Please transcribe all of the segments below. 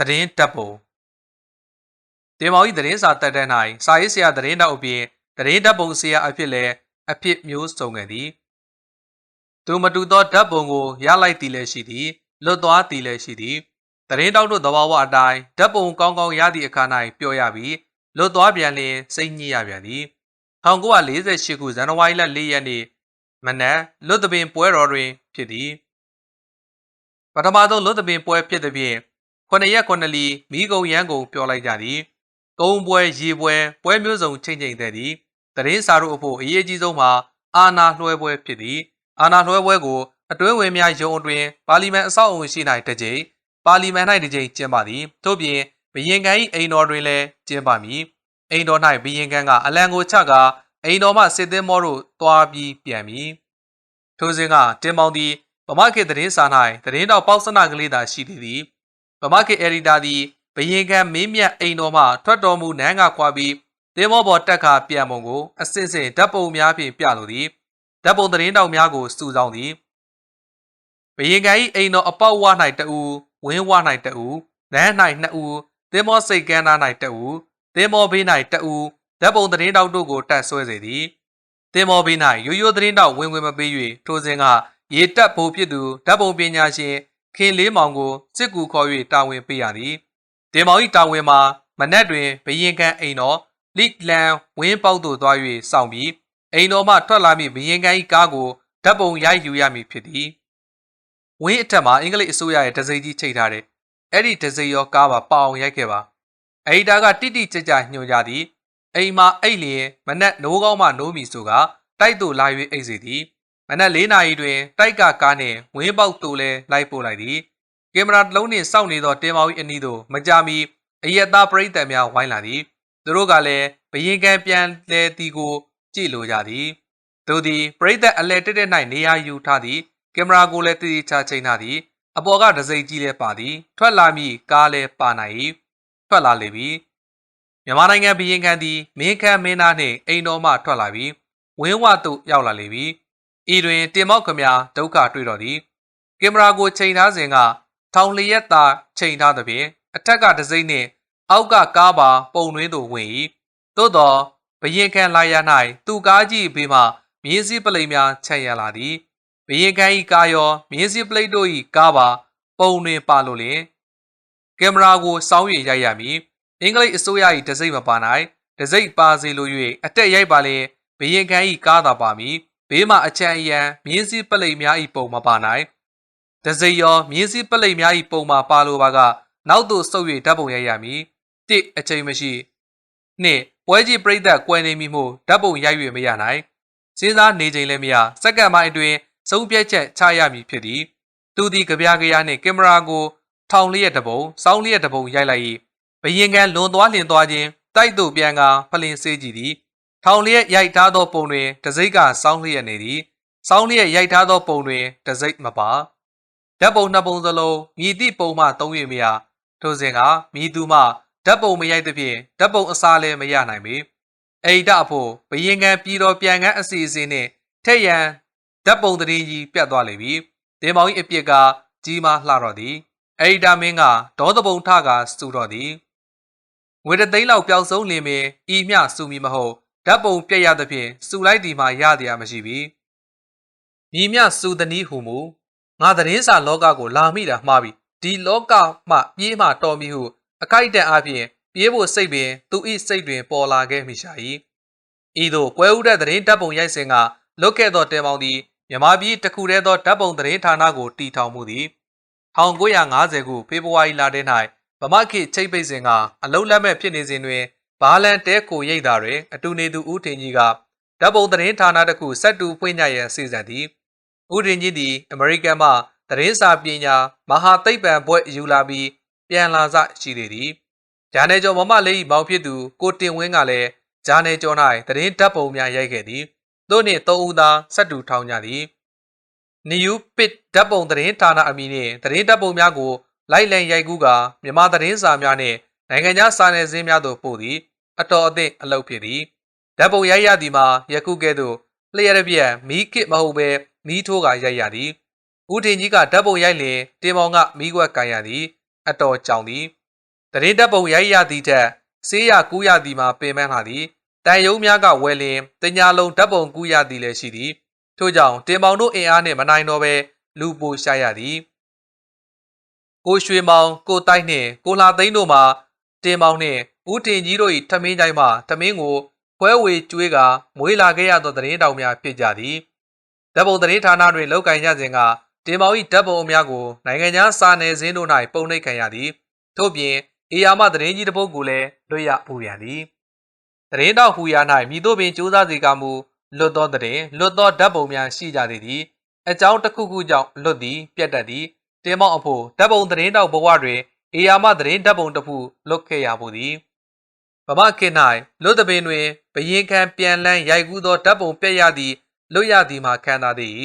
သတင်းတပ်ပုံတင်မောင်ဤသတင်းစာတက်တဲ့၌စာရေးဆရာသတင်းတောက်အပြင်သတင်းတပ်ပုံဆရာအဖြစ်လည်းအဖြစ်မျိုးစုံခဲ့သည်သူမတူသောဓာတ်ပုံကိုရလိုက်သည်လည်းရှိသည်လွတ်သွားသည်လည်းရှိသည်သတင်းတောက်တို့သဘာဝအတိုင်းဓာတ်ပုံကောင်းကောင်းရသည့်အခါ၌ပြောရပြီးလွတ်သွားပြန်လျင်စိတ်ညစ်ရပြန်သည်1948ခုဇန်နဝါရီလ4ရက်နေ့မနက်လွတ်သပင်ပွဲတော်တွင်ဖြစ်သည်ပထမဆုံးလွတ်သပင်ပွဲဖြစ်သည်ဖြင့် ခုနှစ်ရက်ခုနှစ်လီမိကုံရန်ကုန်ပြောလိုက်ကြသည်ကုံပွဲရေပွဲပွဲမျိုးစုံချိန်ချိန်တဲ့သည်သတင်းစာတို့အဖို့အရေးကြီးဆုံးမှာအာနာလွှဲပွဲဖြစ်သည်အာနာလွှဲပွဲကိုအတွင်းဝင်များယုံအတွင်ပါလီမန်အဆောက်အုံရှိ၌တစ်ကြိမ်ပါလီမန်၌တစ်ကြိမ်ကျင်းပသည်ထို့ပြင်ဘရင်ကန်၏အိမ်တော်တွင်လည်းကျင်းပမည်အိမ်တော်၌ဘရင်ကန်ကအလံကိုချကာအိမ်တော်မှစစ်သင်းမောတို့တွားပြီးပြန်မည်ထိုစဉ်ကတင်ပေါင်းသည်ဗမာခေတ်သတင်းစာ၌သတင်းတော်ပေါက်စနကလေးသာရှိသေးသည် ဗမာခေတ်အယ်ဒီတာသည်ဘရင်ကန်မင်းမြတ်အိမ်တော်မှထွက်တော်မူနန်းကခွာပြီးတင်မောပေါ်တက်ခါပြန်ပုံကိုအစစ်စစ်ဓာတ်ပုံများဖြင့်ပြလိုသည်ဓာတ်ပုံသတင်းတောက်များကိုစုဆောင်းသည်ဘရင်ကန်၏အိမ်တော်အပေါက်ဝ၌တအူဝင်းဝ၌တအူနန်း၌နှစ်ဦးသင်္ဘောစိတ်ကမ်းသား၌တအူသင်္ဘောဘေး၌တအူဓာတ်ပုံသတင်းတောက်တို့ကိုတက်ဆွဲစေသည်သင်္ဘောဘေး၌ရိုးရိုးသတင်းတောက်ဝင်ဝင်မပေး၍ထိုစဉ်ကရေတက်ဖို့ဖြစ်သူဓာတ်ပုံပညာရှင် ခင်လေးမောင်ကိုစစ်ကူခေါ်၍တာဝန်ပေးရသည်တင်မောင်၏တာဝန်မှာမနက်တွင်ဘရင်ကန်အိမ်တော်လိလန်ဝင်းပေါက်သို့သွား၍စောင့်ပြီးအိမ်တော်မှထွက်လာမည့်ဘရင်ကန်၏ကားကိုဓာတ်ပုံရိုက်ယူရမည်ဖြစ်သည်ဝင်းအထက်မှာအင်္ဂလိပ်အစိုးရရဲ့တစိမ့်ကြီးချိန်ထားတဲ့အဲ့ဒီတစိမ့်ရောကားပါပအောင်ရိုက်ခဲ့ပါအီတာကတိတိကျကျညွှန်ကြသည်အိမ်မှာအိတ်လျင်မနက်နိုးကောင်းမှနိုးမီဆိုကတိုက်သို့လာ၍အိတ်စီသည် မနက်၄နာရီတွင်တိုက်ကကားနှင့်ဝင်းပေါက်သို့လည်းလိုက်ပို့လိုက်သည်ကင်မရာတစ်လုံးနှင့်စောင့်နေသောတင်မောင်၏အနီးသို့မကြမီအယက်သားပရိသတ်များဝိုင်းလာသည်သူတို့ကလည်းဘရင်ကံပြန်လဲတီကိုကြည့်လိုကြသည်သူသည်ပရိသတ်အလဲတက်တက်၌နေရာယူထားသည်ကင်မရာကိုလည်းတည်တည်ချချိန်ထားသည်အပေါ်ကဒစိမ့်ကြီးလည်းပါသည် ထွက်လာမည့်ကားလည်းပါနိုင်၏ထွက်လာလေပြီမြန်မာနိုင်ငံဘရင်ခံသည်မင်းခမ်းမင်းသားနှင့်အိမ်တော်မှထွက်လာပြီးဝင်းဝသို့ရောက်လာလေပြီ ဤတွင်တင်မောက်ခမဒုက္ခတွေ့တော်သည်ကင်မရာကိုချိန်ထားစဉ်ကထောင်လျက်သာချိန်ထားသဖြင့်အထက်ကဒစိမ့်နှင့်အောက်ကကားပါပုံတွင်းသို့ဝင်၏သို့သောဘရင်ခံလာရ၌သူကားကြီးဘေးမှမြင်းစည်းပလိမ်များချက်ရလာသည်ဘရင်ခံ၏ကားရောမြင်းစည်းပလိတ်တို့၏ကားပါပုံတွင်ပါလို့လျင်ကင်မရာကိုစောင်း၍ရိုက်ရမည်အင်္ဂလိပ်အစိုးရ၏တစိမ့်မပါနိုင်တစိမ့်ပါစေလို၍အတက်ရိုက်ပါလျင်ဘရင်ခံ၏ကားသာပါမည် ဘေးမှအချံအယံမြင်းစည်းပလိတ်များ၏ပုံမပါနိုင်တစိမ့်ရောမြင်းစည်းပလိတ်များ၏ပုံမှာပါလိုပါကနောက်သို့ဆုပ်၍ဓာတ်ပုံရိုက်ရမည်တစ်အချိန်မရှိနှစ်ပွဲကြီးပြိသက်ကွယ်နေမိမှုဓာတ်ပုံရိုက်၍မရနိုင်စဉ်းစားနေချိန်လည်းမရစက္ကန့်ပိုင်းအတွင်းဆုံးဖြတ်ချက်ချရမည်ဖြစ်သည်သူသည်ကြပြားကြရာနှင့်ကင်မရာကိုထောင်လျက်တပုံစောင်းလျက်တပုံရိုက်လိုက်၏ဘရင်ကန်လွန်သွားလျင်သွားခြင်းတိုက်သို့ပြန်ကာဖလင်စေးကြည့်သည် ထောင်လျက်ရိုက်ထားသောပုံတွင်တစိမ့်ကစောင်းလျက်နေသည်စောင်းလျက်ရိုက်ထားသောပုံတွင်တစိမ့်မပါဓာတ်ပုံနှစ်ပုံစလုံးမြည်သည့်ပုံမှသုံး၍မရထိုစဉ်ကမြည်သူမှဓာတ်ပုံမရိုက်သဖြင့်ဓာတ်ပုံအစားလည်းမရနိုင်ပေအိဒအဖို့ဘရင်ကန်ပြည်တော်ပြန်ကန်းအစီအစဉ်နှင့်ထက်ရန်ဓာတ်ပုံသတင်းကြီးပြတ်သွားလေပြီတင်မောင်၏အပြစ်ကကြီးမားလှတော့သည်အိဒါမင်းကဒေါသပုံထကစူတော့သည်ငွေတသိန်းလောက်ပျောက်ဆုံးလင်ပင်ဤမျှစူမီမဟုတ် ဓာတ်ပုံပြက်ရသဖြင့်စူလိုက်သည်မှရသည်မရှိပြီမြည်မြစူသည်နည်းဟုမူငါသတင်းစာလောကကိုလာမိတာမှားပြီဒီလောကမှပြေးမှတော်မီဟုအခိုက်အတန့်အပြင်ပြေးဖို့စိတ်ပင် သူ၏စိတ်တွင် ပေါ်လာခဲ့မိရှာ၏ဤသို့ကွဲဥတဲ့သတင်းဓာတ်ပုံရိုက်စဉ်ကလွတ်ခဲ့သောတဲမောင်သည်မြမပြည်တခုတည်းသောဓာတ်ပုံသတင်းဌာနကိုတည်ထောင်မှုသည်1950ခုဖေဖော်ဝါရီလထဲ၌ဗမာခေတ်ချိတ်ပိတ်စဉ်ကအလုံးလက်မဲ့ဖြစ်နေစဉ်တွင် ဘာလန်တဲကိုရိတ်တာတွင်အတူနေသူဦးထင်ကြီးကဓာတ်ပုံသတင်းဌာနတစ်ခုစက်တူဖွင့်ညရန်စီစဉ်သည်ဦးထင်ကြီးသည်အမေရိကန်မှသတင်းစာပညာမဟာသိပ္ပံဘွဲ့ယူလာပြီးပြန်လာစရှိသေးသည်ဂျာနယ်ကျော်မမလေး၏မောင်ဖြစ်သူကိုတင်ဝင်းကလည်းဂျာနယ်ကျော်၌သတင်းဓာတ်ပုံများရိုက်ခဲ့သည်တို့နှင့်သုံးဦးသာစက်တူထောင်ကြသည်နယူးပစ်ဓာတ်ပုံသတင်းဌာနအမည်နှင့်သတင်းဓာတ်ပုံများကိုလိုက်လံရိုက်ကူးကာမြန်မာသတင်းစာများနှင့်နိုင်ငံခြားစာနယ်ဇင်းများသို့ပို့သည် အတော်အသင့်အလုပ်ဖြစ်သည်ဓာတ်ပုံရိုက်ရသည်မှာယခုကဲ့သို့လျှက်ရပြက်မီးခစ်မဟုတ်ဘဲမီးထိုးကရိုက်ရသည်ဦးထင်ကြီးကဓာတ်ပုံရိုက်လျင်တင်မောင်ကမီးခွက်ကန်ရသည် အတော်ကြောင်သည်တရင်တပ်ပုံရိုက်ရသည့်ထက်ဆေးရကူးရသည်မှာပင်ပန်းလာသည်တန်ယုံများကဝယ်လင်တညာလုံးဓာတ်ပုံကူးရသည်လည်းရှိသည်ထို့ကြောင့်တင်မောင်တို့အင်အားနှင့်မနိုင်တော့ပဲလူပိုရှာရသည်ကိုရွှေမောင်ကိုတိုက်နှင့်ကိုလာသိန်းတို့မှာတင်မောင်နှင့် ဦးတင်ကြီးတို့၏ထမင်းကြိုင်မှထမင်းကိုဖွဲဝေကျွေးကမွေးလာခဲ့ရသောသတင်းတောင်များဖြစ်ကြသည်ဓာတ်ပုံသတင်းဌာနတွင်လောက်ကင်ကြစဉ်ကတင်မောင်၏ဓာတ်ပုံအများကိုနိုင်ငံခြားစာနယ်ဇင်းတို့၌ပုံနှိပ်ခံရသည်ထို့ပြင်အေယာမသတင်းကြီးတစ်ပုဒ်ကိုလည်းလွှတ်ရပူရသည်သတင်းတောက်ဟူရာ၌မိတို့ပင်စူးစမ်းစေကမူလွတ်သောသတင်းလွတ်သောဓာတ်ပုံများရှိကြသေးသည်အကြောင်းတစ်ခုခုကြောင့်လွတ်သည်ပြတ်တတ်သည်တင်မောင်အဖို့ဓာတ်ပုံသတင်းတောက်ဘဝတွင်အေယာမသတင်းဓာတ်ပုံတစ်ခုလွတ်ခဲ့ရမှုသည် ဗမာခေတ်၌လွတ်တပင်တွင်ဘရင်ခံပြန်လန်းရိုက်ကူးသောဓာတ်ပုံပြက်ရသည်လွတ်ရသည်မှာခံသာသည်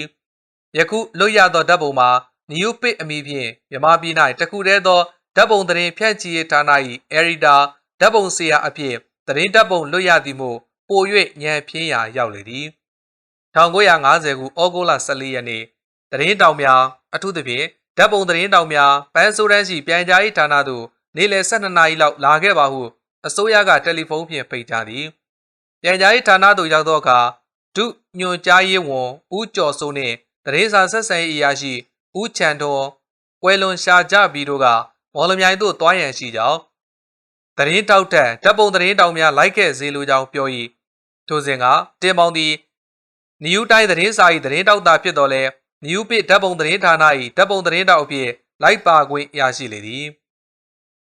ယခုလွတ်ရသောဓာတ်ပုံမှာနယူးပစ်အမည်ဖြင့်မြမပြည်၌တခုတည်းသောဓာတ်ပုံသတင်းဖြန့်ချီရေးဌာန၏အရီတာဓာတ်ပုံဆရာအဖြစ်သတင်းဓာတ်ပုံလွတ်ရသည်မို့ပို၍ညံပြင်းရာရောက်လေသည်1950ခုဩဂုတ်လ14ရက်နေ့သတင်းတောင်များအထူးသဖြင့်ဓာတ်ပုံသတင်းတောင်များပန်းဆိုးတန်းရှိပြန်ကြားရေးဌာနသို့နေ့လယ်12နာရီလောက်လာခဲ့ပါဟု အစိုးရကတယ်လီဖုန်းဖြင့်ဖိတ်ကြားသည်ပြန်ကြားရေးဌာနသို့ရောက်သောအခါဒုညွန်ကြားရေးဝန်ဦးကျော်စိုးနှင့်သတင်းစာဆက်ဆံရေးအရာရှိဦးချန်တော်ကွယ်လွန်ရှာကြပြီးတို့ကမော်လမြိုင်သို့တွားရန်ရှိကြောင်းသတင်းတောက်ထက်ဓာတ်ပုံသတင်းတောင်များလိုက်ခဲ့စေလိုကြောင်းပြော၏ထိုစဉ်ကတင်ပေါင်းသည်နယူးတိုင်းသတင်းစာ၏သတင်းတောက်သားဖြစ်တော်လဲနယူးပစ်ဓာတ်ပုံသတင်းဌာန၏ဓာတ်ပုံသတင်းတောက်အဖြစ်လိုက်ပါခွင့်ရရှိလေသည်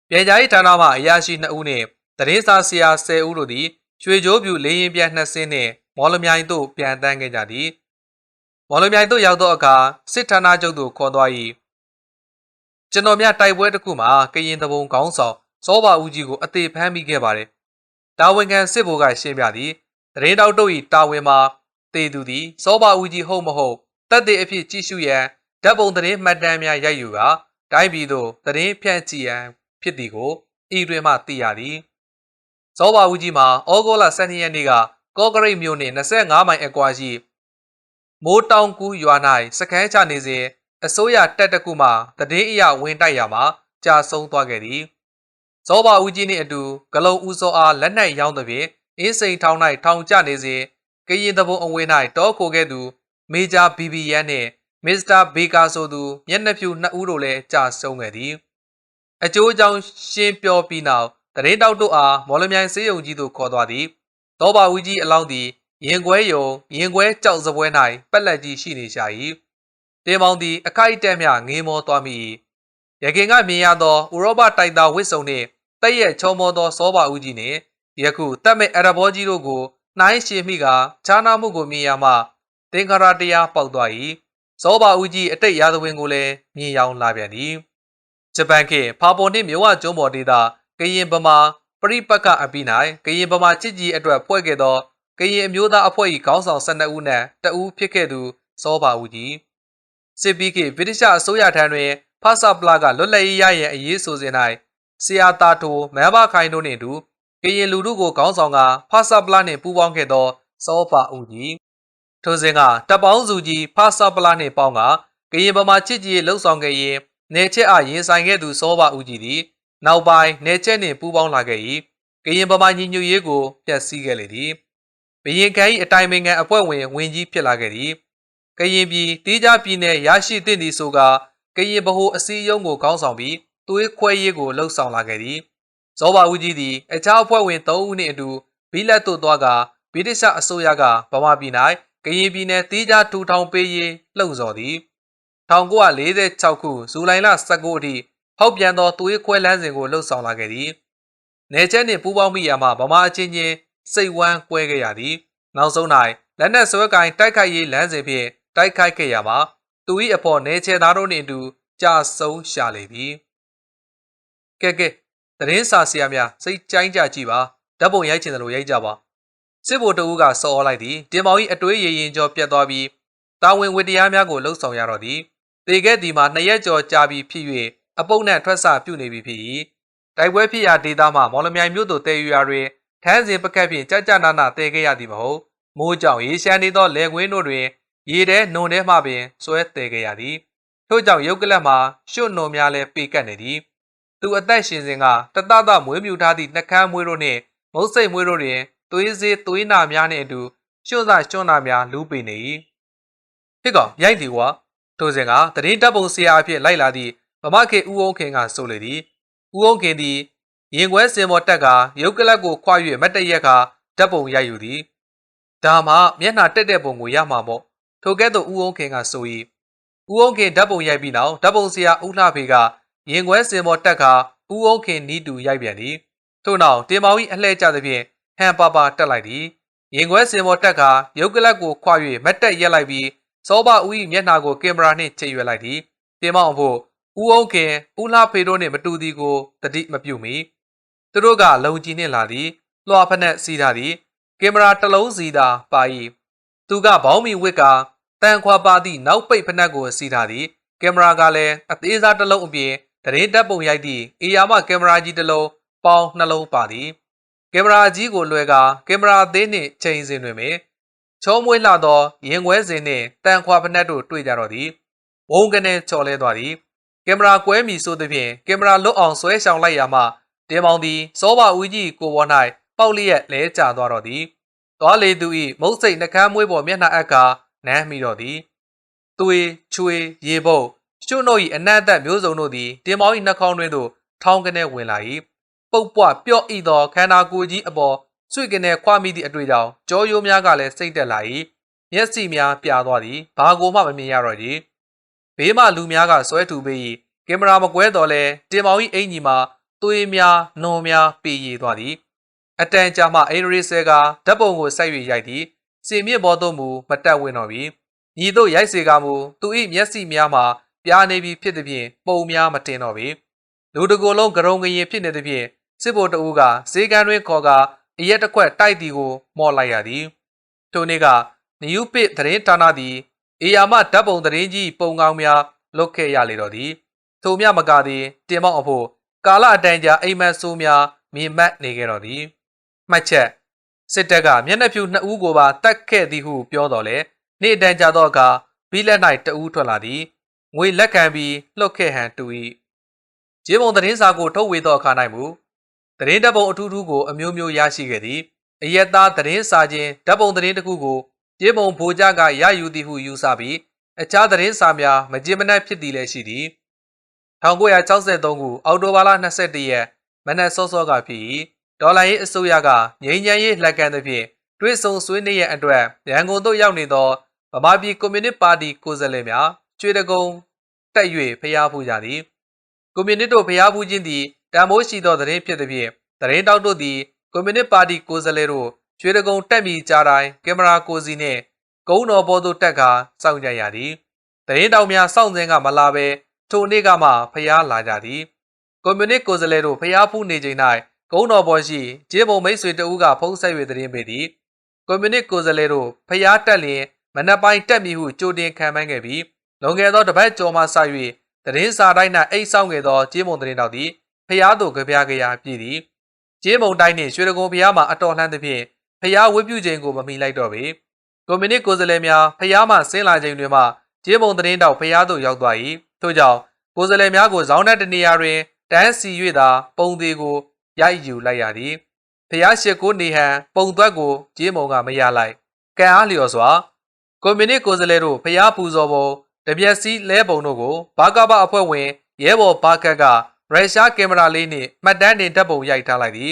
ပြန်ကြားရေးဌာနမှအရာရှိ2ဦးနှင့် သတင်းစာဆရာ10ဦးတို့သည်ရွှေကြိုးပြူလေရင်ပြန်နှစ်စင်းနှင့်မော်လမြိုင်သို့ပြန်တန်းခဲ့ကြသည်မော်လမြိုင်သို့ရောက်သောအခါစစ်ဌာနချုပ်သို့ခေါ်သွား၏ကျွန်တော်များတိုက်ပွဲတစ်ခုမှာကရင်တဘုံခေါင်းဆောင်စောပါဦးကြီးကိုအသေးဖမ်းမိခဲ့ပါတယ်တာဝန်ခံစစ်ဗိုလ်ကရှင်းပြသည်သတင်းတောက်တို့၏တာဝန်မှာတေသူသည်စောပါဦးကြီးဟုတ်မဟုတ်တပ်တဲ့အဖြစ်ကြည့်ရှုရန်ဓာတ်ပုံသတင်းမှတ်တမ်းများရိုက်ယူကတိုင်းပြည်သို့သတင်းဖြန့်ချီရန်ဖြစ်သည်ကိုဤတွင်မှသိရသည် စောပါဦးကြီးမှာဩဂုတ်လ12ရက်နေ့ကကော့ကရိတ်မြို့နှင့်25မိုင်အကွာရှိမိုးတောင်ကူရွာ၌စခန်းချနေစဉ်အစိုးရတပ်တကူမှတည်င်းအရဝင်တိုက်ရမှာကြာဆုံးသွားခဲ့သည်ဇောပါဦးကြီးနှင့်အတူဂလုံဦးစောအားလက်နက်ရောင်းသဖြင့်အင်းစိန်ထောင်၌ထောင်ကျနေစဉ်ကရင်တဘုံအဝင်း၌တောခိုခဲ့သူမေဂျာဘီဘီယန်နှင့်မစ္စတာဘေကာဆိုသူမျက်နှာဖြူနှစ်ဦးတို့လည်းကြာဆုံးခဲ့သည်အကျိုးအကြောင်းရှင်းပြောပြီးနောက် တရင်တောက်တို့အားမော်လမြိုင်စေးရုံကြီးသို့ခေါ်သွားသည်တောပါဦးကြီးအလောင်းသည်ရင်ခွဲယုံရင်ခွဲကြောက်စပွဲ၌ပက်လက်ကြီးရှိနေရှာ၏တင်မောင်သည်အခိုက်အတန့်မျှငေးမောသွားမိ၏ရခင်ကမြင်ရသောဥရောပတိုက်သားဝစ်စုံနှင့်တက်ရဲ့ချုံမောသောစောပါဦးကြီးနှင့်ယခုတက်မဲ့အရဘောကြီးတို့ကိုနှိုင်းရှင်မိကခြားနာမှုကိုမြင်ရမှသင်္ခါရတရားပေါက်သွား၏စောပါဦးကြီးအတိတ်ရာသဝင်ကိုလည်းမြင်ရောင်လာပြန်သည်ဂျပန်ခေဖာပေါ်နှင့်မြဝကျွန်းပေါ်ဒေသ ကရင်ဗမာပရိပက္ခအပိ၌ကရင်ဗမာချစ်ကြီးအတွက်ဖွဲ့ခဲ့သောကရင်အမျိုးသားအဖွဲ့၏ခေါင်းဆောင်12ဦးနှင့်တဦးဖြစ်ခဲ့သူစောပါဦးကြီးစစ်ပီးခေဗြိတိရှအစိုးရထံတွင်ဖဆပလာကလွတ်လပ်ရေးရရန်အရေးဆိုစဉ်၌ဆရာတာတိုမဲဘခိုင်တို့နှင့်အတူကရင်လူထုကိုခေါင်းဆောင်ကဖဆပလာနှင့်ပူးပေါင်းခဲ့သောစောပါဦးကြီးထိုစဉ်ကတပ်ပေါင်းစုကြီးဖဆပလာနှင့်ပေါင်းကကရင်ဗမာချစ်ကြီးလှုပ်ဆောင်ခဲ့ရင်နေချက်အားရင်ဆိုင်ခဲ့သူစောပါဦးကြီးသည် နောက်ပိုင်းနေချက်နှင့်ပူးပေါင်းလာခဲ့၏ကရင်ဗမာညီညွတ်ရေးကိုဖျက်ဆီးခဲ့လေသည်ဘရင်ခံ၏အတိုင်ပင်ခံအဖွဲ့ဝင်ဝင်ကြီးဖြစ်လာခဲ့သည်ကရင်ပြည်တေးကြပြည်နယ်ရရှိသင့်သည်ဆိုကကရင်ဗဟိုအစည်းအရုံးကိုခေါင်းဆောင်ပြီးသွေးခွဲရေးကိုလှုပ်ဆောင်လာခဲ့သည်ဇောပါဦးကြီးသည်အခြားအဖွဲ့ဝင်၃ဦးနှင့်အတူဘီလက်သို့သွားကဗြိတိရှအစိုးရကဗမာပြည်၌ကရင်ပြည်နယ်တေးကြထူထောင်ပေးရေးလှုံ့ဆော်သည်1946ခုဇူလိုင်လ19အထိ ဟောက်ပြန်သောသွေးခွဲလန်းစဉ်ကိုလှုပ်ဆောင်လာခဲ့သည်နေချက်နှင့်ပူးပေါင်းမိရာမှဗမာအချင်းချင်းစိတ်ဝမ်းကွဲခဲ့ရသည်နောက်ဆုံး၌လက်နက်ဆွဲကင်တိုက်ခိုက်ရေးလမ်းစဉ်ဖြင့်တိုက်ခိုက်ခဲ့ရမှာသူ၏အဖို့နေချေသားတို့နှင့်အတူကြာဆုံးရှာလေသည်ကဲကဲသတင်းစာဆရာများစိတ်ကြိုင်းကြကြည့်ပါဓာတ်ပုံရိုက်ချင်တယ်လို့ရိုက်ကြပါစစ်ဗိုလ်တအူးကစော်လိုက်သည်တင်မောင်၏အတွေးရရင်ကျော်ပြတ်သွားပြီးတာဝန်ဝတ္တရားများကိုလှုပ်ဆောင်ရတော့သည်တေခဲ့သည်မှာနှစ်ရက်ကျော်ကြာပြီးဖြစ်၍ အပုပ်နှံထွက်ဆပြုနေပြီဖြစ်၏တိုက်ပွဲဖြစ်ရာဒေသမှမော်လမြိုင်မြို့သို့တည်ယူရာတွင်ထန်းစဉ်ပကတ်ဖြင့်ကြကြနာနာတည်ခဲ့ရသည်မဟုတ်မိုးကြောင့်ရေရှမ်းနေသောလေကွင်းတို့တွင်ရေထဲနုံထဲမှပင်ဆွဲတည်ခဲ့ရသည်ထို့ကြောင့်ရုပ်ကလပ်မှာရွှွတ်နုံများလည်းပေကတ်နေသည်သူအသက်ရှင်စဉ်ကတတတမွေးမြူထားသည့်နှကမ်းမွေးတို့နှင့်မုတ်စိတ်မွေးတို့တွင်သွေးစေးသွေးနာများနှင့်အတူရှုံ့စရှုံ့နာများလူပေနေ၏ဟစ်ကောင်ရိုက်သည်ကွာထိုစဉ်ကတရင်တပ်ပုံဆရာအဖြစ်လိုက်လာသည့် ဗမခေဦးအောင်ခင်ကဆိုလေသည်ဦးအောင်ခင်သည်ရင်ခွဲစင်ပေါ်တက်ကရုပ်ကလပ်ကိုခွာ၍မတ်တရက်ကဓာတ်ပုံရိုက်ယူသည်ဒါမှမျက်နှာတက်တဲ့ပုံကိုရမှာမို့ထိုကဲ့သို့ဦးအောင်ခင်ကဆို၏ဦးအောင်ခင်ဓာတ်ပုံရိုက်ပြီးနောက်ဓာတ်ပုံဆရာဦးလှဖေကရင်ခွဲစင်ပေါ်တက်ကဦးအောင်ခင်နီးတူရိုက်ပြန်သည်ထို့နောက်တင်မောင်၏အလှဲ့ကျသဖြင့်ဟန်ပါပါတက်လိုက်သည်ရင်ခွဲစင်ပေါ်တက်ကရုပ်ကလပ်ကိုခွာ၍မတ်တက်ရက်လိုက်ပြီးစောဘဦး၏မျက်နှာကိုကင်မရာနှင့်ချိတ်ရွယ်လိုက်သည်တင်မောင်ဖို့ ဦးအောင်ခင်ဦးလှဖေတို့နှင့်မတူသည်ကိုတတိမပြုမီသူတို့ကလုံကြီးနှင့်လာသည်လွှာဖက်နှက်စီးထားသည်ကင်မရာတစ်လုံးစီသာပါ၏သူကဘောင်းမီဝစ်ကတန်ခွာပါသည့်နောက်ပိတ်ဖက်နှက်ကိုစီးထားသည်ကင်မရာကလည်းအသေးစားတစ်လုံးအပြင်တရင်တပ်ပုံရိုက်သည့်အေယာမကင်မရာကြီးတစ်လုံးပေါင်းနှလုံးပါသည်ကင်မရာကြီးကိုလွှဲကကင်မရာသေးနှင့်ချိန်စင်တွင်ပင်ချောမွေးလှသောရင်ခွဲစင်နှင့်တန်ခွာဖက်နှက်တို့တွေ့ကြတော့သည်ဝုံကနေချော်လဲသွားသည် ကင်မရာကွဲမီဆိုသဖြင့်ကင်မရာလွတ်အောင်ဆွဲဆောင်လိုက်ရမှတင်မောင်သည်စောဘဦးကြီးကိုပေါ်၌ပေါက်လျက်လဲကျသွားတော့သည်သွားလေသူ၏မုတ်စိတ်နှကမ်းမွေးပေါ်မျက်နှာအက်ကနမ်းမိတော့သည်သွေးချွေရေပုတ်ကျွတ်တို့၏အနတ်သက်မျိုးစုံတို့သည်တင်မောင်၏နှာခေါင်းတွင်သို့ထောင်းကနေဝင်လာ၏ပုတ်ပွပျော့ဤသောခန္ဓာကိုယ်ကြီးအပေါ်ဆွေကနေခွာမိသည့်အတွေ့ကြောင့်ကြောရိုးများကလည်းစိတ်တက်လာ၏မျက်စိများပြာသွားသည်ဘာကိုမှမမြင်ရတော့သည် ဘေးမှလူများကဆွဲထူပေး၏ကင်မရာမကွဲတော့လဲတင်မောင်၏အင်ကြီးမှာသွေးများနွန်များပေရည်သွားသည်အတန်ကြာမှအင်ရီဆဲကဓာတ်ပုံကိုစိုက်၍ရိုက်သည်စင်မြင့်ဘောသို့မူမတက်ဝင်တော့ပြီညီတို့ရိုက်စေကမူသူ၏မျက်စိများမှာပြားနေပြီဖြစ်သည်ဖြင့်ပုံများမတင်တော့ပြီလူတကိုယ်လုံးကရုံငရင်ဖြစ်နေသည်ဖြင့်စစ်ဗိုလ်တအူးကဈေးကန်းတွင်ခေါ်ကအရက်တစ်ခွက်တိုက်သည်ကိုမော်လိုက်ရသည်ထိုနေ့ကနယူးပစ်သတင်းဌာနသည် အေယာမဓာတ်ပုံသတင်းကြီးပုံကောင်းများလုတ်ခဲ့ရလေတော့သည်ထိုမြမကသည်တင်မောက်အဖို့ကာလအတန်ကြာအိမ်မက်ဆိုးများမြင်မတ်နေကြတော့သည်မှတ်ချက်စစ်တပ်ကမျက်နှာဖြူနှစ်ဦးကိုပါတတ်ခဲ့သည်ဟုပြောတော်လေနေ့အတန်ကြာသောအခါဘီလက်၌တဦးထွက်လာသည်ငွေလက်ခံပြီးလှုပ်ခဲ့ဟန်တူ၏ဂျေမုံသတင်းစာကိုထုတ်ဝေသောအခါ၌မူသတင်းတပ်ပုံအထူးထူးကိုအမျိုးမျိုးရရှိခဲ့သည်အယက်သားသတင်းစာချင်းဓာတ်ပုံသတင်းတစ်ခုကို ဂျေမုံဗိုလ်ကြကရယူသည်ဟုယူဆပြီးအခြားသတင်းစာများမကြင်မနှက်ဖြစ်သည်လည်းရှိသည်1963ခုအောက်တိုဘာလ22ရက်မနက်စောစောကဖြစ်၏ဒေါ်လာရေးအစိုးရကငြိမ်းချမ်းရေးလက်ကန်သဖြင့်တွဲဆုံဆွေးနွေးရန်အတွက်ရန်ကုန်သို့ရောက်နေသောဗမာပြည်ကွန်မြူနစ်ပါတီကိုယ်စားလှယ်များကျွေးတကုံတက်၍ဖျားဖူးကြသည်ကွန်မြူနစ်တို့ဖျားဖူးခြင်းသည်တန်မိုးရှိသောသတင်းဖြစ်သည်ဖြင့်သတင်းတောက်တို့သည်ကွန်မြူနစ်ပါတီကိုယ်စားလှယ်တို့ ကျွေးတကုံတက်မိကြတိုင်းကင်မရာကိုစီနှင့်ကုန်းတော်ပေါ်သို့တက်ကာစောင့်ကြရသည်သတင်းတောက်များစောင့်စဉ်ကမလာဘဲထိုနေ့ကမှဖျားလာကြသည်ကွန်မြူနစ်ကိုယ်စားလှယ်တို့ဖျားဖူးနေချိန်၌ကုန်းတော်ပေါ်ရှိကျေးပုံမိတ်ဆွေတဦးကဖုံးဆက်၍သတင်းပေးသည်ကွန်မြူနစ်ကိုယ်စားလှယ်တို့ဖျားတက်လျင်မနက်ပိုင်းတက်မည်ဟုကြိုတင်ခံမှန်းခဲ့ပြီးလွန်ခဲ့သောတပတ်ကျော်မှစ၍သတင်းစာတိုင်း၌အိတ်ဆောင်ခဲ့သောကျေးမုံသတင်းတော်သည်ဖျားသို့ကြပြကြရာပြည်သည်ကျေးမုံတိုင်းနှင့်ရွှေတကုံဖျားမှအတော်လှမ်းသဖြင့် ဖျားဝတ်ပြုခြင်းကိုမမီလိုက်တော့ပေကွန်မြူနစ်ကိုယ်စားလှယ်များဖျားမှဆင်းလာချိန်တွင်မှကျေးမုံသတင်းတော်ဖျားသို့ရောက်သွား၏ထို့ကြောင့်ကိုယ်စားလှယ်များကိုဇောင်းတဲ့တနေရာတွင်တန်းစီ၍သာပုံသေးကိုရိုက်ယူလိုက်ရသည်ဖျားရှိကိုနေဟန်ပုံသွက်ကိုကြေးမုံကမရလိုက်ကံအားလျော်စွာကွန်မြူနစ်ကိုယ်စားလှယ်တို့ဖျားပူဇော်ပုံတပြက်စီလဲပုံတို့ကိုဘာကဘအဖွဲ့ဝင်ရဲဘော်ဘာကက်ကရုရှားကင်မရာလေးနှင့်မှတ်တမ်းတင်တပ်ပုံရိုက်ထားလိုက်သည်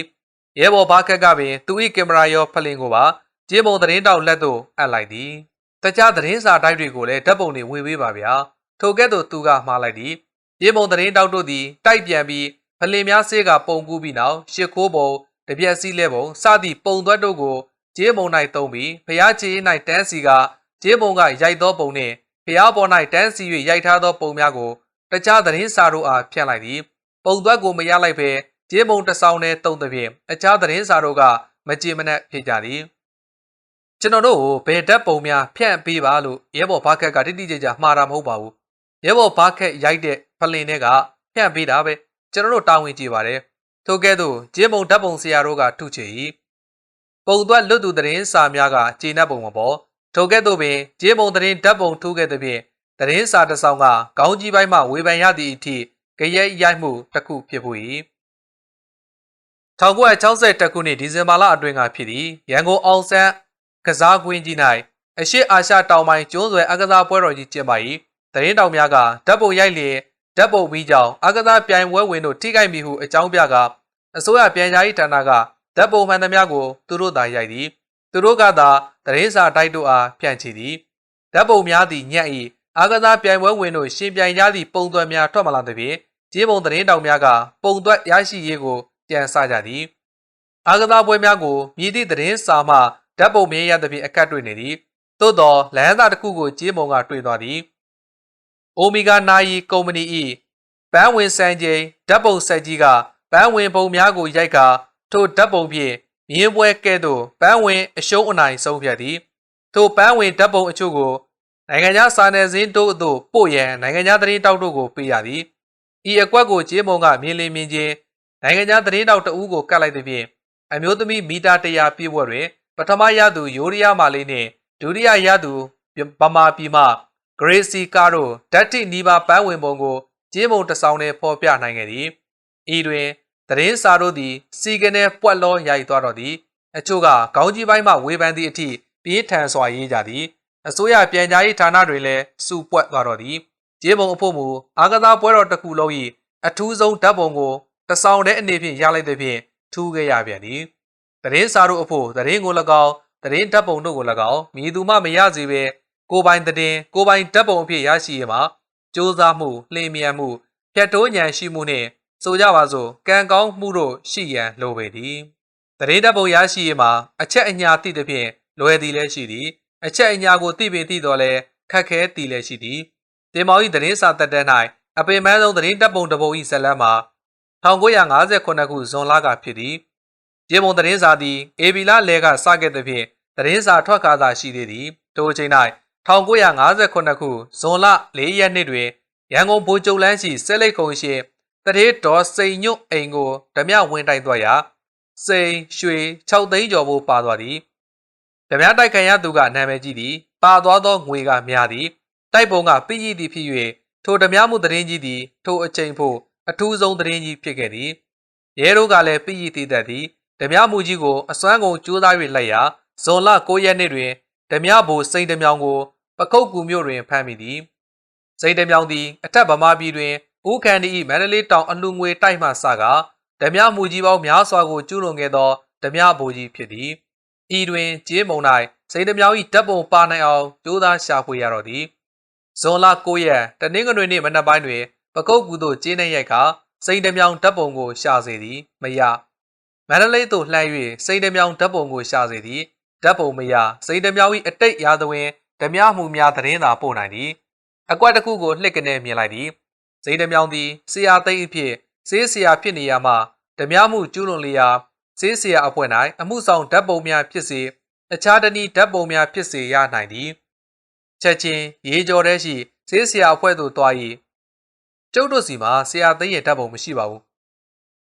ရဲဘော်ဘာကက်ကပင်သူ၏ကင်မရာရောဖလင်ကိုပါကြေးမုံသတင်းတောက်လက်သို့အပ်လိုက်သည်တခြားသတင်းစာတိုက်တွေကိုလည်းဓာတ်ပုံတွေဝေပေးပါဗျာထိုကဲ့သို့သူကမှားလိုက်သည်ကြေးမုံသတင်းတောက်တို့သည်တိုက်ပြန်ပြီးဖလင်များဆေးကပုံကူးပြီးနောက်ရှစ်ခိုးပုံတပြက်စီးလဲပုံစသည့်ပုံသွက်တို့ကိုကျေးမုံ၌တုံးပြီးဖျားချေ၌တန်းစီကကျေးမုံကရိုက်သောပုံနှင့်ဖျားပေါ်၌တန်းစီ၍ရိုက်ထားသောပုံများကိုတခြားသတင်းစာတို့အားဖြန့်လိုက်သည်ပုံသွက်ကိုမရလိုက်ဘဲ ကျေးမုံတဆောင်နဲ့တုံးသဖြင့်အခြားသတင်းစာတို့ကမကြည်မနှက်ဖြစ်ကြသည်ကျွန်တော်တို့ကိုဘယ်ဓာတ်ပုံများဖြန့်ပေးပါလို့ရဲဘော်ဘာခက်ကတိတိကျကျမှားတာမဟုတ်ပါဘူးရဲဘော်ဘာခက်ရိုက်တဲ့ဖလင်တွေကဖြန့်ပေးတာပဲကျွန်တော်တို့တာဝန်ကြည့်ပါတယ်ထိုကဲ့သို့ဂျင်းပုံဓာတ်ပုံဆရာတို့ကထုချေ၏ပုံသွက်လွတ်သူသတင်းစာများကကျေနပ်ပုံမပေါ်ထိုကဲ့သို့ပင်ဂျင်းပုံသတင်းဓာတ်ပုံထူးခဲ့သဖြင့်သတင်းစာတစ်စောင်ကခေါင်းကြီးပိုင်းမှဝေဖန်ရသည့်အထိကြရက်ရိုက်မှုတစ်ခုဖြစ်ဖို့၏ 1960ခုနှစ်ဒီဇင်ဘာလအတွင်းကဖြစ်သည့်ရန်ကုန်အောင်ဆန်းကစားကွင်းကြီး၌အရှိအာရှတောင်ပိုင်းကျွန်းဆွယ်အကစားပွဲတော်ကြီးကျင်းပ၏သတင်းတောင်များကဓာတ်ပုံရိုက်လျင်ဓာတ်ပုံပြီးကြောင်းအကစားပြိုင်ပွဲဝင်တို့ထိခိုက်မိဟုအကြောင်းပြကအစိုးရပြန်ကြားရေးဌာနကဓာတ်ပုံမှန်သမျှကိုသူတို့သာရိုက်သည်သူတို့ကသာသတင်းစာတိုက်တို့အားဖြန့်ချီသည်ဓာတ်ပုံများသည်ညက်၏အကစားပြိုင်ပွဲဝင်တို့ရှင်ပြိုင်ကြသည့်ပုံသွက်များထွက်မလာသဖြင့်ကြေးပုံသတင်းတောင်များကပုံသွက်ရရှိရေးကို ပြန်ဆကြသည်အာကစားပွဲများကိုမြည်သည့်သတင်းစာမှဓာတ်ပုံမြင်ရသဖြင့်အခက်တွေ့နေသည်သို့သောလမ်းစာတစ်ခုကိုကြေးမုံကတွေ့သွားသည်အိုမီဂါနာယီကုမ္ပဏီ၏ပန်းဝင်စံချိန်ဓာတ်ပုံဆက်ကြီးကပန်းဝင်ပုံများကိုရိုက်ကာထိုဓာတ်ပုံဖြင့်မြင်းပွဲကဲ့သို့ပန်းဝင်အရှုံးအနိုင်ဆုံးဖြတ်သည်ထိုပန်းဝင်ဓာတ်ပုံအချို့ကိုနိုင်ငံခြားစာနယ်ဇင်းတို့အသို့ပို့ရန်နိုင်ငံခြားသတင်းတောက်တို့ကိုပေးရသည်ဤအကွက်ကိုကြေးမုံကမြင်လင်းမြင်ချင်း နိုင်ငံခြားသတင်းတောက်တအူးကိုကတ်လိုက်သဖြင့်အမျိုးသမီးမီတာ100ပြည့်ဝက်တွင်ပထမရသူယိုရီးယားမာလေးနှင့်ဒုတိယရသူဗမာပြည်မှဂရေစီကာတို့ဓာတ်တိနီးပါးပန်းဝင်ပုံကိုကြေးမုံတစောင်းနဲ့ဖော်ပြနိုင်ခဲ့သည်ဤတွင်သတင်းစာတို့သည်စီကနေပွက်လောရိုက်သွားတော့သည်အချို့ကခေါင်းကြီးပိုင်းမှဝေဖန်သည့်အထိပြေးထန်စွာရေးကြသည်အစိုးရပြန်ကြားရေးဌာနတွေလည်းစူပွက်သွားတော့သည်ကြေးမုံအဖို့မူအာကစားပွဲတော်တစ်ခုလုံး၏အထူးဆုံးဓာတ်ပုံကို တစောင်းတဲ့အနေဖြင့်ရလိုက်တဲ့ဖြင့်ထူးခဲ့ရပြန်သည်သတင်းစာတို့အဖို့သတင်းကို၎င်းသတင်းဓာတ်ပုံတို့ကို၎င်းမိသူမှမရစေဘဲကိုပိုင်သတင်းကိုပိုင်ဓာတ်ပုံအဖြစ်ရရှိရမှာစ조사မှုလှင်မြန်မှုဖြတ်တိုးဉာဏ်ရှိမှုနှင့်ဆိုကြပါစို့ကံကောင်းမှုတို့ရှိရန်လိုပေသည်သတင်းဓာတ်ပုံရရှိရမှာအချက်အညာသိသဖြင့်လွယ်သည်လည်းရှိသည်အချက်အညာကိုသိပင်သိတော်လဲခက်ခဲသည်လည်းရှိသည်တင်မောင်၏သတင်းစာတက်တန်း၌အပင်ပန်းဆုံးသတင်းတပ်ပုံတပုံ၏ဇက်လန်းမှာ 1958ခုဇွန်လကဖြစ်သည်ရေမုံသတင်းစာသည်အေဘီလာလဲကစခဲ့သဖြင့်သတင်းစာထွက်ကားသာရှိသေးသည်ထိုအချိန်၌1958ခုဇွန်လ4ရက်နေ့တွင်ရန်ကုန်ဗိုလ်ချုပ်လန်းရှိဆဲလိတ်ကုံရှိတရေတော်စိန်ညွတ်အိမ်ကိုဓမြဝင်တိုက်သွားရာစိန်ရွှေ6သိန်းကျော်ဖို့ပါသွားသည်ဓမြတိုက်ခံရသူကနာမည်ကြီးသည်ပါသွားသောငွေကများသည်တိုက်ပုံကပြည့်ရည်သည်ဖြစ်၍ထိုဓမြမှုသတင်းကြီးသည်ထိုအချိန်ဖို့ အထူးဆုံးသတင်းကြီးဖြစ်ခဲ့သည်ရဲတို့ကလည်းပြည့်ရည်သေးတတ်သည်ဓမြမှုကြီးကိုအစွမ်းကုန်ကြိုးစား၍လိုက်ရာဇွန်လ9ရက်နေ့တွင်ဓမြဘူစိန်တမြောင်ကို ပခုတ်ကူမြို့တွင်ဖမ်းမိသည်စိန်တမြောင်သည်အထက်ဗမာပြည်တွင်ဦးခန်ဒီ၏မန္တလေးတောင်အလှငွေတိုက်မှစကားဓမြမှုကြီးပေါင်းများစွာကိုကျူးလွန်ခဲ့သောဓမြဘူကြီးဖြစ်သည်ဤတွင်ကျေးမုံ၌စိန်တမြောင်၏တပ်ပုံပါနိုင်အောင်ကြိုးစားရှာဖွေရတော့သည်ဇွန်လ9ရက်တနင်္ဂနွေနေ့မနက်ပိုင်းတွင် ပကုတ်ကူသို့ကျင်းနေရိုက်ကစိန်တမြောင်တပ်ပုံကိုရှာစေသည်မရမန္တလေးသို့လှမ်း၍စိန်တမြောင်ဓာတ်ပုံကိုရှာစေသည်ဓာတ်ပုံမရစိန်တမြောင်၏အတိတ်ရာသဝင်ဓမြမှုများသတင်းသာပို့နိုင်သည်အကွက်တစ်ခုကိုလှစ်ကနေမြင်လိုက်သည်စိန်တမြောင်သည်ဆရာသိန်းအဖြစ်စေးဆရာဖြစ်နေရမှဓမြမှုကျူးလွန်လျာစေးဆရာအဖွဲ့၌အမှုဆောင်ဓာတ်ပုံများဖြစ်စေအခြားတနည်းဓာတ်ပုံများဖြစ်စေရနိုင်သည်ချက်ချင်းရေကြော်တဲ့ရှိစေးဆရာအဖွဲ့သို့သွား၏ ကျုပ်တို့စီမှာဆရာသိန်းရဲ့ဓာတ်ပုံမရှိပါဘူး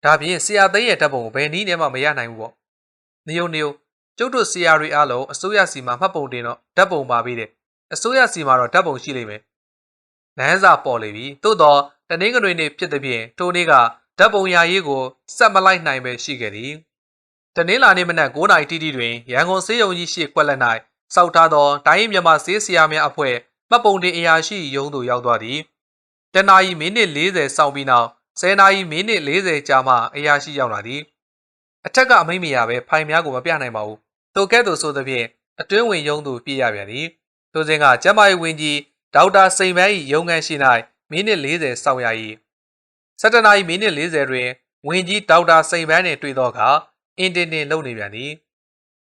ဒါဖြင့်ဆရာသိန်းရဲ့ဓာတ်ပုံကိုဘယ်နည်းနဲ့မှမရနိုင်ဘူးပေါ့နေုံနေုံကျုပ်တို့ဆရာတွေအားလုံးအစိုးရစီမှာမှတ်ပုံတင်တော့ဓာတ်ပုံပါပေးတယ်အစိုးရစီမှာတော့ဓာတ်ပုံရှိလိမ့်မယ်လမ်းစာပေါ်လေပြီသို့တော့တနင်္ဂနွေနေ့ဖြစ်တဲ့ဖြင့်ထိုနေ့ကဓာတ်ပုံရာရေးကိုစက်မလိုက်နိုင်ပဲရှိခဲ့သည်တနင်္လာနေ့မနက်9:00နာရီတိတိတွင်ရန်ကုန်စေးရုံကြီးရှိကွက်လက်၌စောက်ထားသောတိုင်းမြန်မာစေးဆရာများအဖွဲ့မှတ်ပုံတင်အရာရှိရုံးသို့ရောက်သွားသည် တနာရီမိနစ်40စောင့်ပြီးနောက်10နာရီမိနစ်40ကြာမှအရာရှိရောက်လာသည်အထက်ကအမိမ့်မရပဲဖိုင်များကိုမပြနိုင်ပါဘူးထိုကဲ့သို့ဆိုသဖြင့်အတွင်းဝင်ရုံးသို့ပြေးရပြန်သည်ထိုစဉ်ကကျမကြီးဝင်ကြီးဒေါက်တာစိန်ပန်း၏ရုံးခန်းရှိ၌မိနစ်40စောင့်ရ၏17နာရီမိနစ်40တွင်ဝင်ကြီးဒေါက်တာစိန်ပန်းနှင့်တွေ့သောအခါအင်တင်တင်လုပ်နေပြန်သည်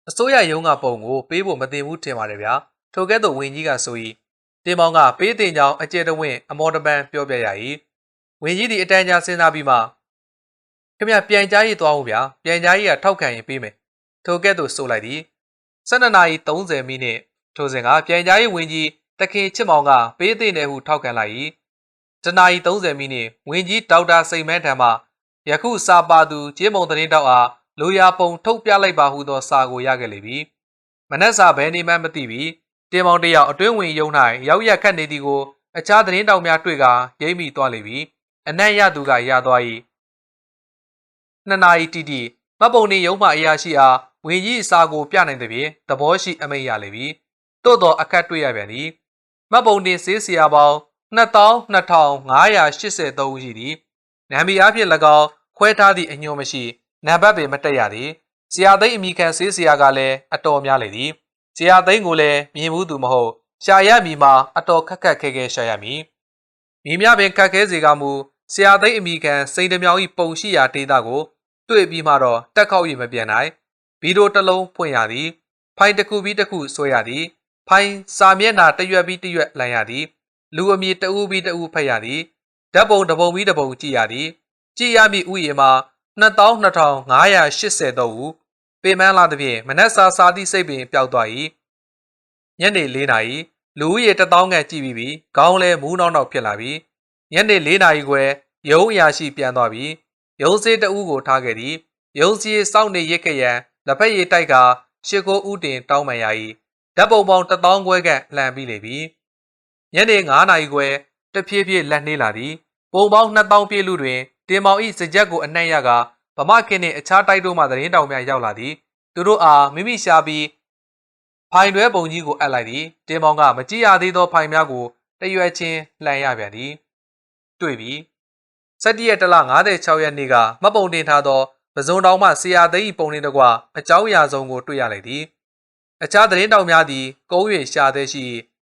အစိုးရရုံးကပုံကိုပေးဖို့မတင်ဘူးထင်ပါတယ်ဗျာထိုကဲ့သို့ဝင်ကြီးကဆို၏ တင်မောင်ကပေးတင်ကြောင်းအကျယ်တဝင့်အမော်တပန်ပြောပြရ၏ဝင်ကြီးသည်အတန်းကြားစဉ်းစားပြီးမှခင်ဗျပြန်ကြားရေးသွားဦးဗျာပြန်ကြားရေးကထောက်ခံရင်ပေးမယ်ထိုကဲ့သို့ဆိုလိုက်သည်12နာရီ30မိနစ်ထိုစဉ်ကပြန်ကြားရေးဝင်ကြီးတခင်ချစ်မောင်ကပေးသိနေဟုထောက်ခံလိုက်၏တနာရီ30မိနစ်ဝင်ကြီးဒေါက်တာစိန်မန်းထံမှယခုစာပါသူကျေးမုံသတင်းတောက်အားလိုရာပုံထုတ်ပြလိုက်ပါဟုသောစာကိုရခဲ့လေပြီမနက်စာဘယ်နေမှမသိပြီ တင်မောင်တယောက်အတွင်းဝင်ယုံ၌ရောက်ရက်ခတ်နေသည်ကိုအခြားသတင်းတောက်များတွေ့ကာရိပ်မိသွားလေပြီအနက်ရသူကရသွား၏နှစ်နာရီတိတိမတ်ပုံနေရုံးမှအရာရှိအားဝင်ကြီးအစာကိုပြနိုင်တဲ့ဖြင့်သဘောရှိအမိတ်ရလေပြီသို့တော်အခက်တွေ့ရပြန်သည်မတ်ပုံတင်စေးစရာပေါင်း22,583ဦးရှိသည်နာမည်အဖြစ်၎င်းခွဲထားသည့်အညွှန်းမရှိနံပါတ်ပင်မတက်ရသည်ဆရာသိန်းအမိခံစေးစရာကလည်းအတော်များလေသည် ဆရာသိန်းကိုလည်းမြင်ဘူးသူမဟုတ်ရှာရမည်မှာအတော်ခက်ခက်ခဲခဲရှာရမည်မိမြပင်ခက်ခဲစေကမူဆရာသိန်းအမိခံစိန်တမြောင်၏ပုံရှိရာဒေသကို တွေ့ပြီးမှတော့တက်ခေါက်ရမပြန်နိုင်ဗီဒီယိုတစ်လုံးဖွင့်ရသည် ဖိုင်တစ်ခုပြီးတစ်ခုဆွဲရသည် ဖိုင်စာမျက်နှာတစ်ရွက်ပြီးတစ်ရွက်လန်ရသည် လူအမည်တအူးပြီးတအူးဖတ်ရသည်ဓာတ်ပုံတစ်ပုံပြီးတစ်ပုံကြည့်ရသည် ကြည့်ရမည့်ဥယျာဉ်မှာ22,583ဦး ပေမန်းလာသဖြင့်မနက်စာစားသည့်စိတ်ပင်ပျောက်သွား၏ညနေ၄နာရီလူဦးရေ1000ခန့်ကြည့်ပြီးပြီခေါင်းလဲမူးနောက်နောက်ဖြစ်လာပြီညနေ၄နာရီခွဲရုံးအရာရှိပြန်သွားပြီရုံးစေးတအူးကိုထားခဲ့သည်ရုံးစီစောင့်နေရစ်ခရန်လက်ဖက်ရည်တိုက်ကရှစ်ကိုဦးတင်တောင်းပန်ရ၏ဓာတ်ပုံပေါင်း1000ခွဲခန့်လှန်ပြီးလေပြီညနေ9နာရီခွဲတဖြည်းဖြည်းလက်နှေးလာသည်ပုံပေါင်း2000ပြည့်လူတွင်တင်မောင်၏စကြက်ကိုအနှံ့ရက ဗမာခင်နှင့်အခြားတိုက်တို့မှသတင်းတောင်များရောက်လာသည်သူတို့အားမိမိရှာပြီးဖိုင်တွဲပုံကြီးကိုအပ်လိုက်သည်တင်မောင်ကမကြည့်ရသေးသောဖိုင်များကိုတရွယ်ချင်းလှန်ရပြန်သည်တွေ့ပြီစက်တရက်တလ56ရက်နေ့ကမတ်ပုံတင်ထားသောပဇွန်တောင်မှဆရာသိန်း၏ပုံနှင့်တကွအကြောင်းအရာဆုံးကိုတွေ့ရလိုက်သည်အခြားသတင်းတောင်များသည်ကုန်း၍ရှာသေးရှိ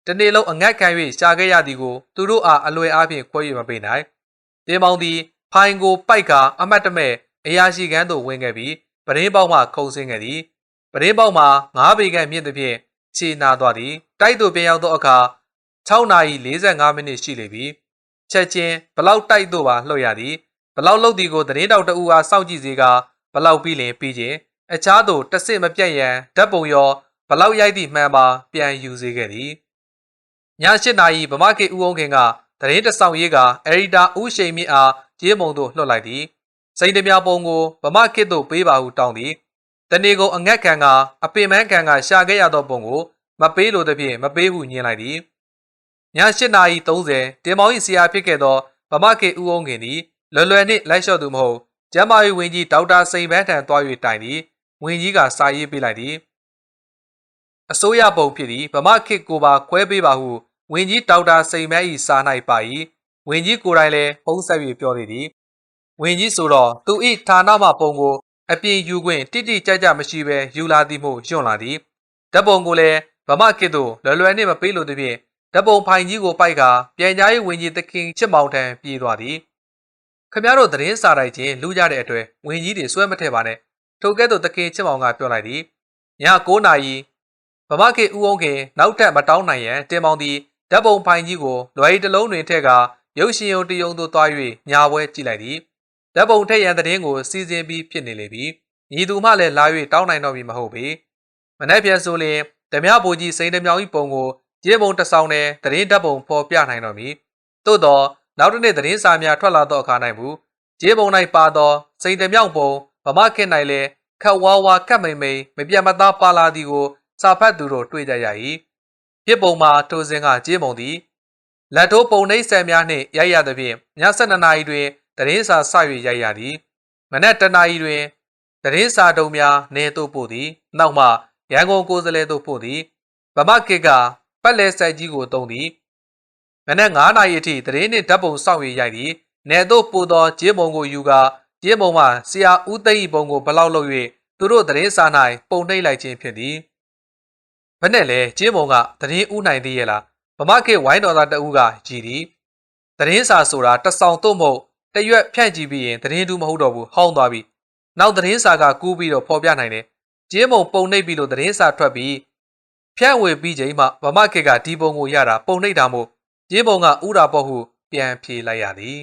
တနေ့လုံးအငတ်ခံ၍ရှာခဲ့ရသည်ကိုသူတို့အားအလွယ်အားဖြင့်ခွဲ၍မပေးနိုင်တင်မောင်သည်ဖိုင်ကိုပိုက်ကအမတ်တမဲ့ အရာရှိကန်းသို့ဝင်ခဲ့ပြီးပရင်းပေါက်မှခုံဆင်းခဲ့သည်ပရင်းပေါက်မှာငါးပေခန့်မြင့်သဖြင့်ခြေနာသွားသည်တိုက်သို့ပြန်ရောက်သောအခါ6နာရီ45မိနစ်ရှိလေပြီချက်ချင်းဘလောက်တိုက်သို့ပါလှုပ်ရသည်ဘလောက်လုတ်ဒီကိုသတင်းတောက်တအူအားစောင့်ကြည့်စေကဘလောက်ပြီးလင်ပြီးခြင်းအခြားသို့တဆင့်မပြတ်ရန်ဓာတ်ပုံရောဘလောက်ရိုက်သည့်မှန်ပါပြန်ယူစေခဲ့သည်ည၈နာရီဗမာခေဦးအောင်ခင်ကသတင်းတဆောင်ရေးကအရီတာဦးရှိန်မြင့်အားကျေးမုံသို့လွှတ်လိုက်သည် စိန်တမြပုံကိုဗမာခေသို့ပေးပါဟုတောင်းသည်တနေကုန်အငတ်ခံကအပင်မန်းခံကရှာခဲ့ရသောပုံကိုမပေးလိုသဖြင့်မပေးဟုညင်လိုက်သည်ည8:30တင်မောင်၏ဆရာဖြစ်ခဲ့သောဗမာခေဦးအောင်ခင်သည်လွယ်လွယ်နှင့်လိုက်လျှော့သူမဟုတ်ကျမ်းမာရေးဝန်ကြီးဒေါက်တာစိန်ပန်းထံသွား၍တိုင်သည်ဝန်ကြီးကစာရေးပေးလိုက်သည်အစိုးရပုံဖြစ်သည်ဗမာခေကိုပါခွဲပေးပါဟုဝန်ကြီးဒေါက်တာစိန်ပန်း၏စာ၌ပါ၏ဝန်ကြီးကိုယ်တိုင်လည်းဖုံးဆက်၍ပြောသေးသည် ဝန်ကြီးဆိုတော့သူ၏ဌာနမှပုံကိုအပြင်ယူခွင့်တိတိကျကျမရှိဘဲယူလာသည်မို့ညွန့်လာသည်ဓပုံကိုလည်းဗမာခေတို့လွယ်လွယ်နှင့်မပေးလိုသည်ဖြင့်ဓပုံဖိုင်ကြီးကိုပိုက်ကပြန်ကြားရေးဝန်ကြီးသခင်ချစ်မောင်ထံပြေးသွားသည်ခမရတို့သတင်းစာတိုက်ချင်းလူကြတဲ့အတွက်ဝင်ကြီးတွေစွဲမထည့်ပါနဲ့ထိုကဲ့သို့တခင်ချစ်မောင်ကပြောလိုက်သည်ည9နာရီဗမာခေဦးအောင်ခင်နောက်ထပ်မတောင်းနိုင်ရန်တင်မောင်သည်ဓာတ်ပုံဖိုင်ကြီးကိုလွယ်ရီတလုံးတွင်ထည့်ကရုပ်ရှင်ရုံတယုံသို့သွား၍ညာပွဲကြည့်လိုက်သည် ဓာတ်ပုံထည့်ရန်သတင်းကိုစီစဉ်ပြီးဖြစ်နေလေပြီညီသူမှလည်းလာ၍တောင်းနိုင်တော့ပြီမဟုတ်ပေမနေ့ပြန်ဆိုရင်ဓမြဘူကြီးစိန်တမြောင်၏ပုံကိုကျေးပုံတဆောင်နဲ့သတင်းဓာတ်ပုံဖော်ပြနိုင်တော့မည်သို့တော့နောက်တစ်နေ့သတင်းစာများထွက်လာသောအခါ၌မူကျေးပုံ၌ပါသောစိန်တမြောင်ပုံဗမာခေတ်၌လည်းခက်ဝါဝါခက်မိန်မိန်မပြတ်မသားပါလာသည်ကိုစာဖတ်သူတို့တွေ့ကြရ၏ဖြစ်ပုံမှာထိုစဉ်ကကျေးပုံသည်လက်ထိုးပုံနှိမ့်ဆယ်များနှင့်ရိုက်ရသဖြင့်ည7:00နာရီတွင် သတင်းစာစ၍ရိုက်ရသည် မနက်တနာရီတွင်သတင်းစာတုံများနေသို့ပို့သည် နောက်မှရန်ကုန်ကိုယ်စားလှယ်သို့ပို့သည်ဗမကစ်ကပတ်လဲဆိုင်ကြီးကိုတုံးသည်မနက်9နာရီအထိသတင်းနှင့်ဓာတ်ပုံစောင့်ရရိုက်သည်နေသို့ပို့သောကျေးမုံကိုယူကာကျေးမုံမှဆရာဦးသိန်းပုံကိုဘလောက်လုပ်၍သူတို့သတင်းစာ၌ပုံနှိပ်လိုက်ခြင်းဖြစ်သည်ဘယ်နဲ့လဲကျေးမုံကသတင်းဥနိုင်သေးရဲ့လားဗမခေဝိုင်းတော်သားတဦးကကြည်သည်သတင်းစာဆိုတာတဆောင်တော့မဟုတ် တရွက်ဖြန့်ကြည့်ပြီးရင်သတင်းတူးမဟုတ်တော့ဘူးဟောင်းသွားပြီနောက်သတင်းစာကကူးပြီးတော့ဖော်ပြနိုင်တယ်ကျေးမုံပုံနှိပ်ပြီးလို့သတင်းစာထွက်ပြီးဖြန့်ဝေပြီးချိန်မှဗမခေကဒီပုံကိုရတာပုံနှိပ်တာမို့ကျေးမုံကဥတာပေါ့ဟုပြန်ဖြေလိုက်ရသည်